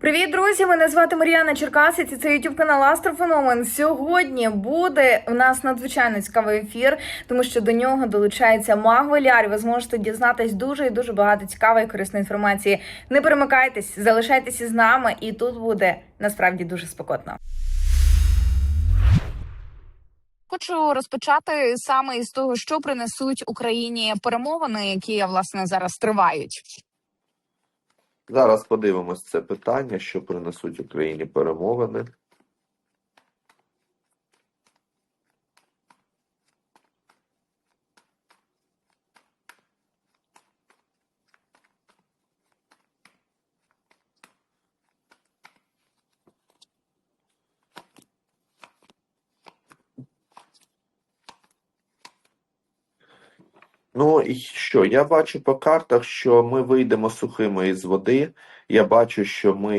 Привіт, друзі! Мене звати Мар'яна Черкасець і це YouTube канал Астрофеномен. Сьогодні буде у нас надзвичайно цікавий ефір, тому що до нього долучається маг Валяр. і Ви зможете дізнатись дуже і дуже багато цікавої і корисної інформації. Не перемикайтесь, залишайтеся з нами, і тут буде насправді дуже спекотно. Хочу розпочати саме із того, що принесуть Україні перемовини, які власне зараз тривають. Зараз подивимось це питання, що принесуть Україні перемовини. Ну і що? Я бачу по картах, що ми вийдемо сухими із води. Я бачу, що ми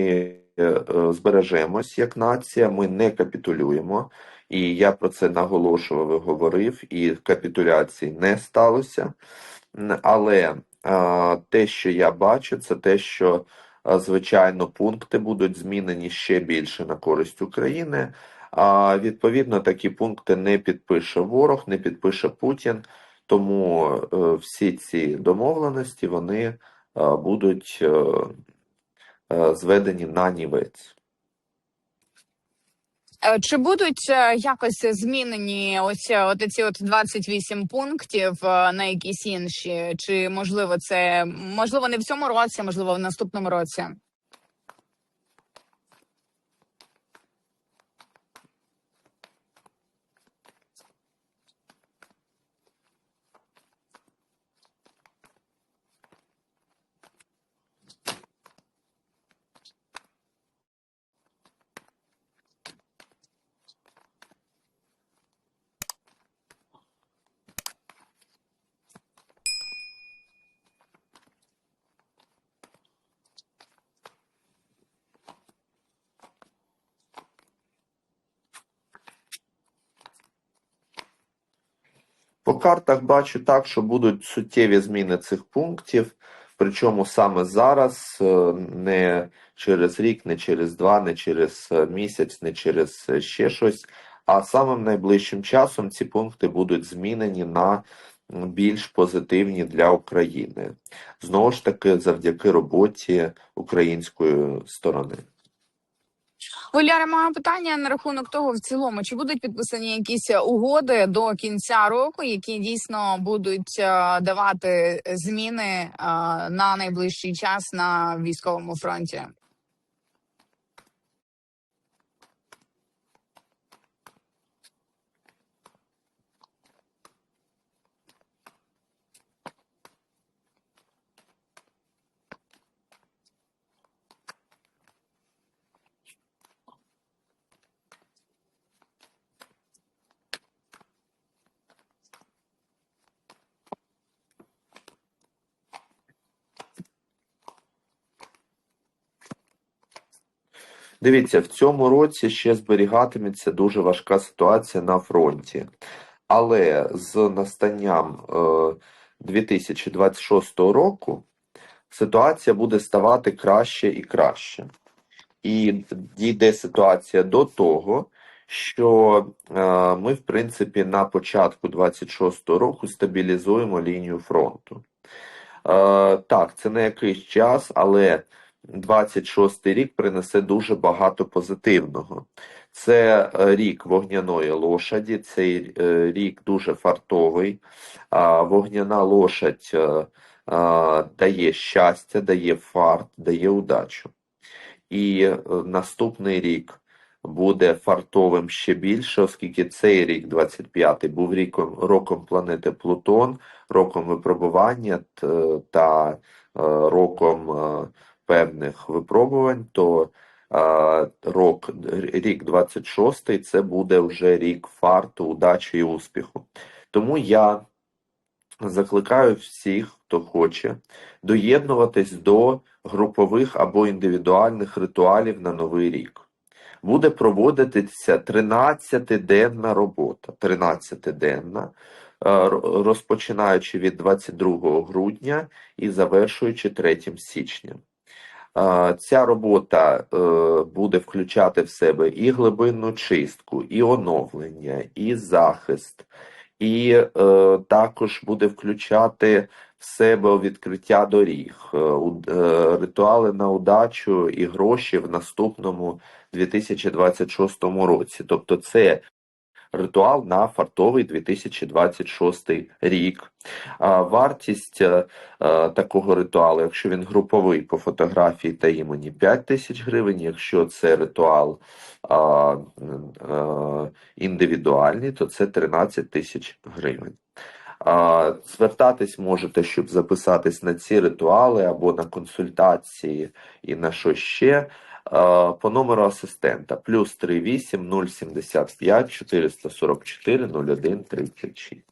е, е, збережемось як нація, ми не капітулюємо. І я про це наголошував і говорив, і капітуляції не сталося. Але а, те, що я бачу, це те, що звичайно пункти будуть змінені ще більше на користь України. А відповідно, такі пункти не підпише ворог, не підпише Путін. Тому е, всі ці домовленості вони е, будуть е, зведені на нівець. Чи будуть якось змінені ось от ці от 28 пунктів на якісь інші? Чи можливо це можливо не в цьому році, можливо, в наступному році? По картах бачу так, що будуть суттєві зміни цих пунктів, причому саме зараз, е, не через рік, не через два, не через е, місяць, не через е, ще щось, а самим найближчим часом ці пункти будуть змінені на більш позитивні для України. Знову ж таки, завдяки роботі української сторони. Оляра, маю питання на рахунок того, в цілому, чи будуть підписані якісь угоди до кінця року, які дійсно будуть е, давати зміни е, на найближчий час на військовому фронті? Дивіться, в цьому році ще зберігатиметься дуже важка ситуація на фронті. Але з настанням е, 2026 року ситуація буде ставати краще і краще. І дійде ситуація до того, що е, ми, в принципі, на початку 26 року стабілізуємо лінію фронту. Е, так, це не якийсь час, але 26 рік принесе дуже багато позитивного. Це е, рік вогняної лошаді, цей е, рік дуже фартовий. Вогняна лошадь е, дає щастя, дає фарт, дає удачу. І наступний рік буде фартовим ще більше, оскільки цей рік, 25-й, був ріком, роком планети Плутон, роком випробування та роком певних випробувань, то е, рок, рік 26-й це буде вже рік фарту, удачі і успіху. Тому я закликаю всіх, хто хоче, доєднуватись до групових або індивідуальних ритуалів на Новий рік. Буде проводитися 13-денна робота, 13-денна, е, розпочинаючи від 22 грудня і завершуючи 3 січня. Ця робота е, буде включати в себе і глибинну чистку, і оновлення, і захист, і е, також буде включати в себе відкриття доріг, е, ритуали на удачу і гроші в наступному 2026 році. Тобто це ритуал на фартовий 2026 рік. Вартість е, е, такого ритуалу, якщо він груповий по фотографії та імені, 5 тисяч гривень. Якщо це ритуал е, індивідуальний, то це 13 тисяч гривень. Звертатись можете, щоб записатись на ці ритуали або на консультації і на що ще. По номеру асистента плюс 38 075 444 01 36.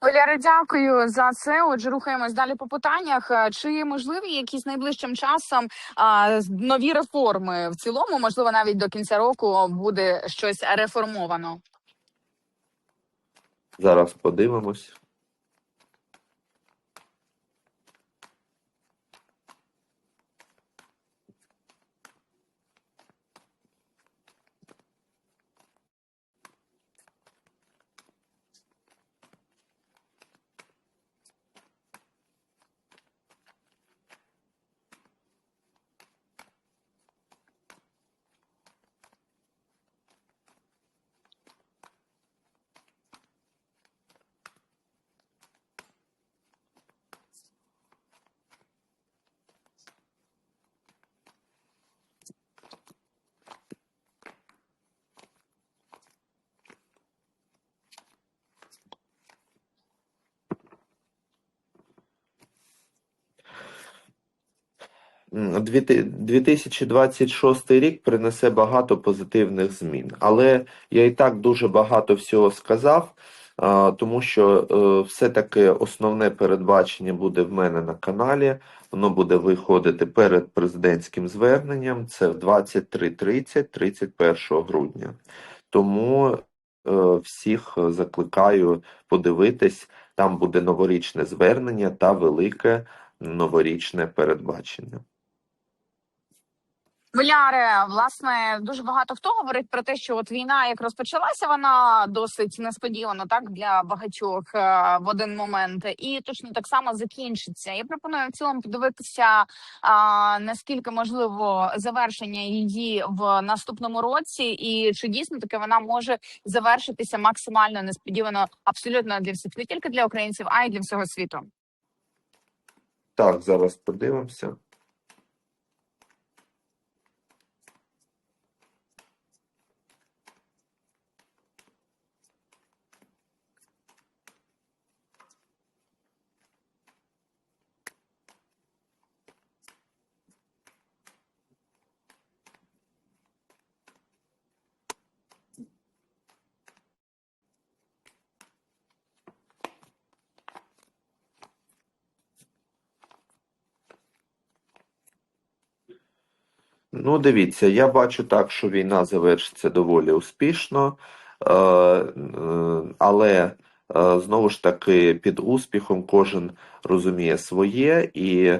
Оляре, дякую за це. Отже, рухаємось далі по питаннях. Е, Чи можливі якісь найближчим часом а, нові реформи в цілому? Можливо, навіть до кінця року буде щось реформовано. Зараз подивимось. 2026 рік принесе багато позитивних змін, але я і так дуже багато всього сказав, тому що е, все-таки основне передбачення буде в мене на каналі. Воно буде виходити перед президентським зверненням. Це в 23.30, 31 грудня. Тому е, всіх закликаю подивитись. Там буде новорічне звернення та велике новорічне передбачення. Валяре, власне, дуже багато хто говорить про те, що от війна, як розпочалася, вона досить несподівано, так для багатьох е, в один момент, і точно так само закінчиться. Я пропоную в цілому подивитися, а, наскільки можливо завершення її в наступному році, і чи дійсно таки вона може завершитися максимально несподівано, абсолютно для всіх, не тільки для українців, а й для всього світу. Так, зараз подивимося. Ну, дивіться, я бачу так, що війна завершиться доволі успішно, е, е, але е, знову ж таки під успіхом кожен розуміє своє, і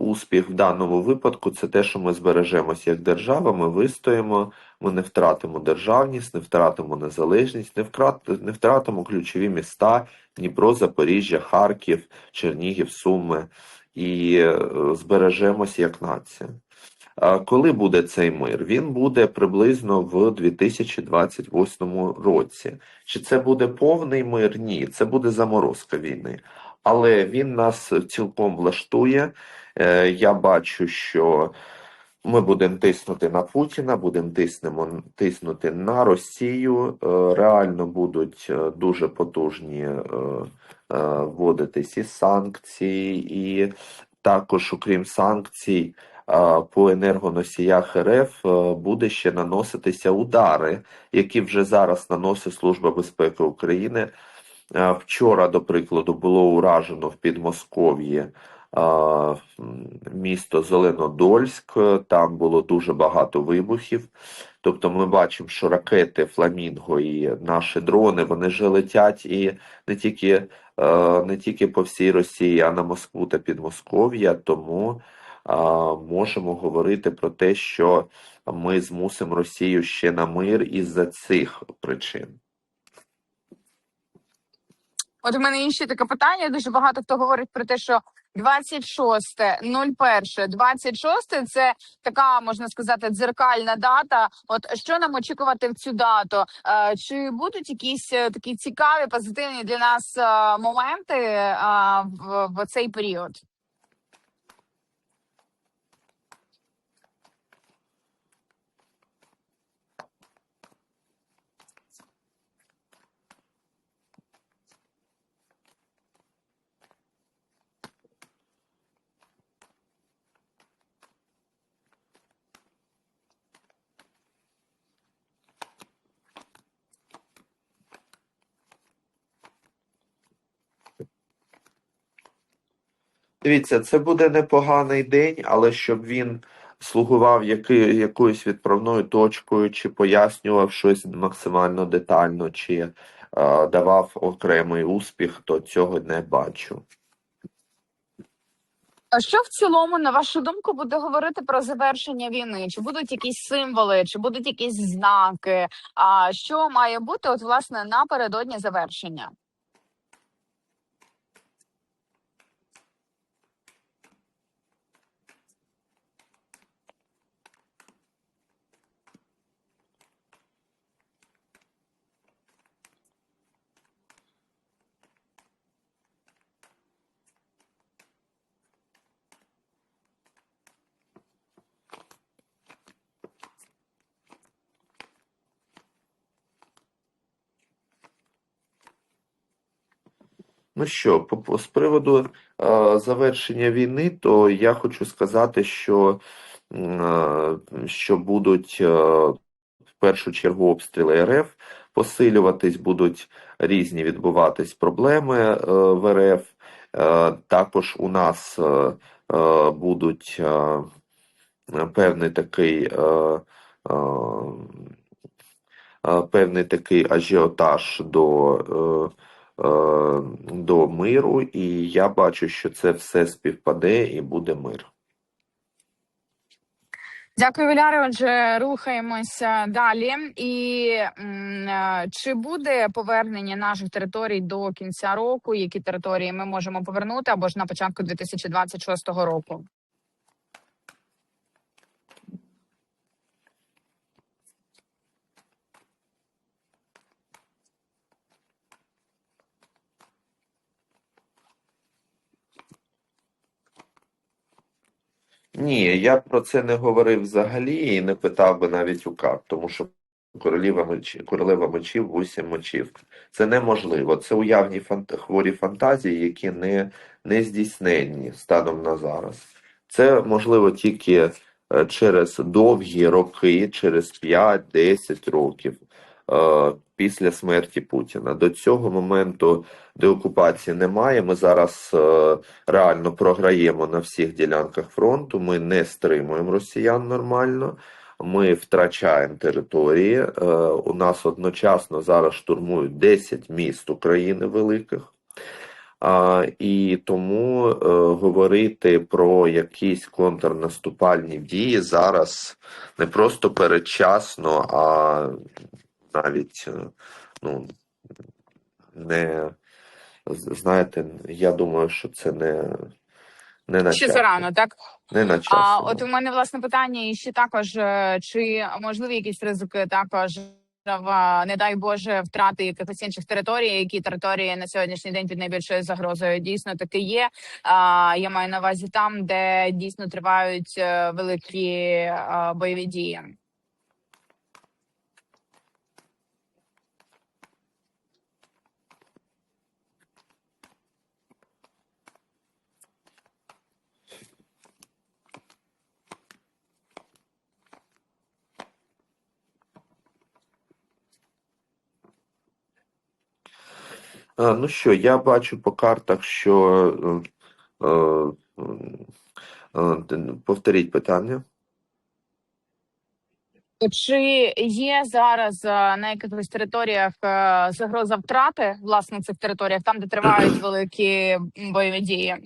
успіх в даному випадку це те, що ми збережемось як держава, ми вистоїмо, ми не втратимо державність, не втратимо незалежність, не втрат, не втратимо ключові міста Дніпро, Запоріжжя, Харків, Чернігів, Суми і збережемось як нація. Коли буде цей мир? Він буде приблизно в 2028 році. Чи це буде повний мир? Ні, це буде заморозка війни. Але він нас цілком влаштує. Е, Я бачу, що ми будемо тиснути на Путіна, будемо тиснемо, тиснути на Росію. Е, Реально будуть е, дуже потужні вводитись і санкції, і також, окрім санкцій, по енергоносіях РФ е, буде ще наноситися удари, які вже зараз наносить Служба безпеки України. Е, Вчора, до прикладу, було уражено в Підмосков'ї місто Зеленодольськ, там було дуже багато вибухів. Тобто ми бачимо, що ракети Фламінго і наші дрони, вони вже летять і не тільки, е, не тільки по всій Росії, а на Москву та Підмосков'я. Тому можемо говорити про те, що ми змусимо Росію ще на мир із-за цих причин. От у мене інше таке питання. Дуже багато хто говорить про те, що 26.01, 26 – це така можна сказати дзеркальна дата. От що нам очікувати в цю дату? Е, Чи будуть якісь е, такі цікаві, позитивні для нас е, моменти в цей період? Дивіться, це буде непоганий день, але щоб він слугував яки, якоюсь відправною точкою, чи пояснював щось максимально детально, чи е, давав окремий успіх, то цього не бачу. А Що в цілому, на вашу думку, буде говорити про завершення війни? Чи будуть якісь символи, чи будуть якісь знаки? А що має бути, от власне напередодні завершення? Ну що, з приводу е, завершення війни, то я хочу сказати, що, е, що будуть е, в першу чергу обстріли РФ посилюватись, будуть різні відбуватись проблеми в РФ. Також у нас будуть певний такий. Певний такий ажіотаж до до миру, і я бачу, що це все співпаде і буде мир. Дякую, Віляре. Отже, рухаємося далі. І е, чи буде повернення наших територій до кінця року? Які території ми можемо повернути або ж на початку 2026 року? Ні, я про це не говорив взагалі і не питав би навіть у карт, тому що королева мечів, королева мечів, вісім мечів. Це неможливо. Це уявні фант... хворі фантазії, які не, не здійсненні станом на зараз. Це можливо тільки е, через довгі роки, через 5-10 років після смерті Путіна. До цього моменту деокупації немає. Ми зараз е, реально програємо на всіх ділянках фронту. Ми не стримуємо росіян нормально. Ми втрачаємо території. Е, У нас одночасно зараз штурмують 10 міст України великих. А, і тому е, говорити про якісь контрнаступальні дії зараз не просто передчасно, а навіть е, ну, не знаєте, я думаю, що це не, не на Ще часі. зарано, так? Не на часі. А ну. от у мене власне питання і ще також: е, чи можливі якісь ризики також в не дай Боже втрати якихось інших територій, які території на сьогоднішній день під найбільшою загрозою дійсно таки є. А я маю на увазі там, де дійсно тривають е, великі е, бойові дії. Ну що, я бачу по картах, що е, е, е, Повторіть питання. Чи є зараз е, на якихось територіях е, загроза втрати власне цих територіях, там де тривають великі бойові дії?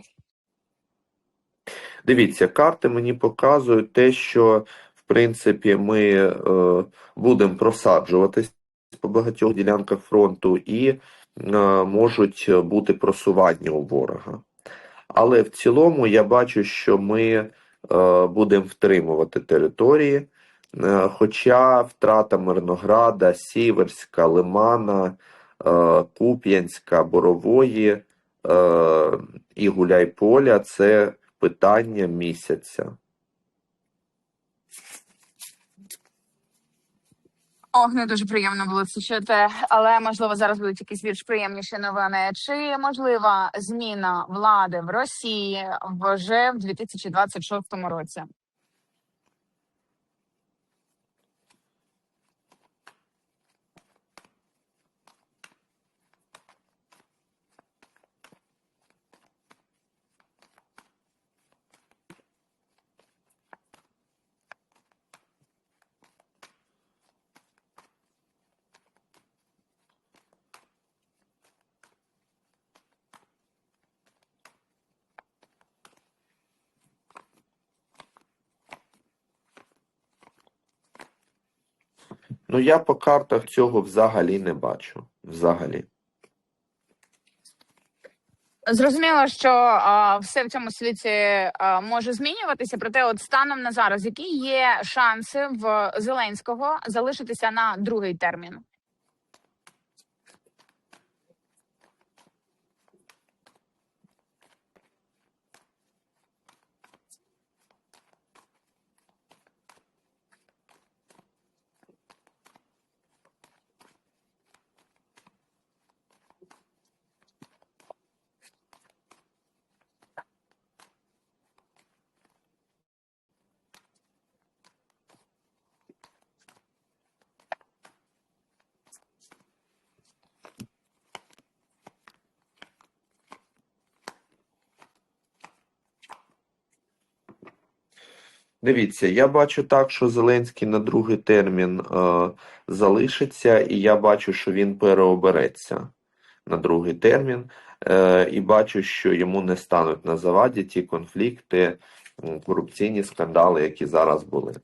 Дивіться, карти мені показують те, що в принципі ми е, будемо просаджуватись по багатьох ділянках фронту і е, можуть бути просування у ворога. Але в цілому я бачу, що ми е, будемо втримувати території. Е, Хоча втрата Мирнограда, Сіверська, Лимана, е, Куп'янська, Борової е, і Гуляйполя це питання місяця. Ох, не дуже приємно було це чути, але можливо зараз будуть якісь більш приємніші новини. Чи можлива зміна влади в Росії вже в 2026 році? Ну я по картах цього взагалі не бачу. Взагалі. Зрозуміло, що а, все в цьому світі а, може змінюватися. Проте, от станом на зараз, які є шанси в Зеленського залишитися на другий термін? Дивіться, я бачу так, що Зеленський на другий термін е, залишиться, і я бачу, що він переобереться на другий термін, е, і бачу, що йому не стануть на заваді ті конфлікти, корупційні скандали, які зараз були.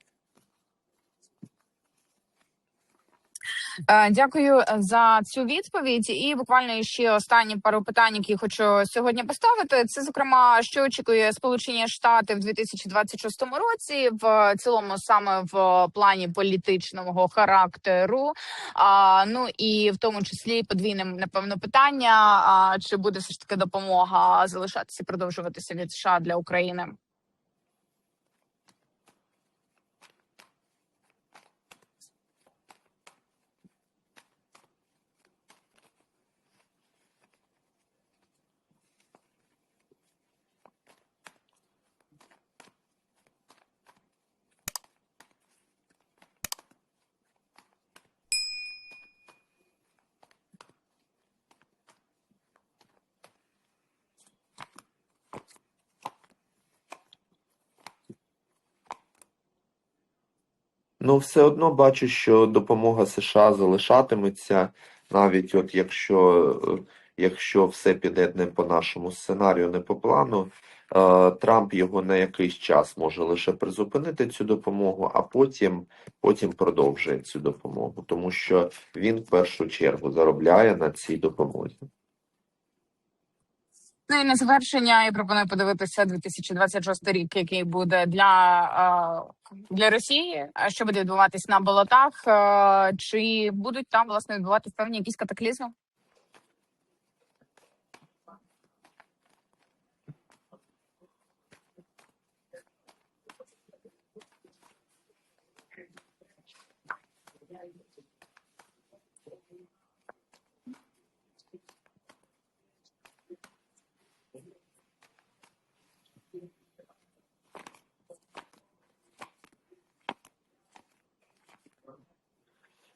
Дякую за цю відповідь. І буквально ще останні пару питань, які хочу сьогодні поставити. Це зокрема, що очікує Сполучені Штати в 2026 році, в цілому саме в плані політичного характеру. А ну і в тому числі подвійним напевно питання: а чи буде все ж таки допомога залишатися продовжуватися від США для України? Ну, все одно бачу, що допомога США залишатиметься, навіть от якщо, е, якщо все піде не по нашому сценарію, не по плану, е, Трамп його на якийсь час може лише призупинити цю допомогу, а потім, потім продовжує цю допомогу, тому що він в першу чергу заробляє на цій допомозі. Ну і на завершення я пропоную подивитися 2026 рік, який буде для, е, для Росії. Що буде відбуватись на болотах? Е, Чи будуть там власне відбуватися певні якісь катаклізми?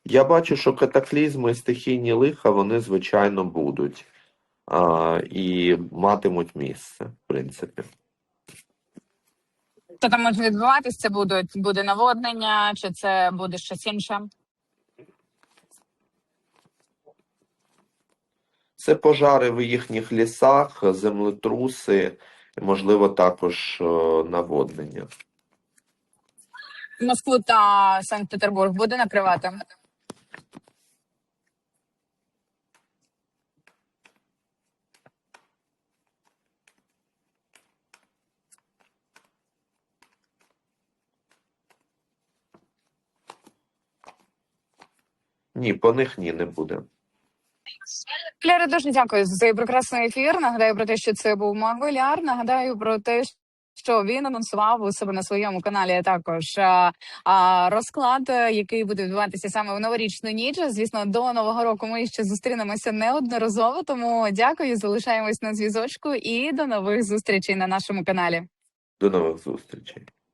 Я бачу, що катаклізми і стихійні лиха, вони, звичайно, будуть. А, і матимуть місце, в принципі. Що там може відбуватись? Це буде, буде наводнення, чи це буде щось інше? Це пожари в їхніх лісах, землетруси, можливо, також е, наводнення. Москву та Санкт-Петербург буде накривати? Ні, по них ні, не буде. Ляре, дуже дякую за цей прекрасний ефір. Нагадаю про те, що це був Маголяр. Нагадаю про те, що він анонсував у себе на своєму каналі також а, а, розклад, який буде відбуватися саме в новорічну ніч. Звісно, до нового року ми ще зустрінемося неодноразово. Тому дякую, залишаємось на зв'язочку і до нових зустрічей на нашому каналі. До нових зустрічей.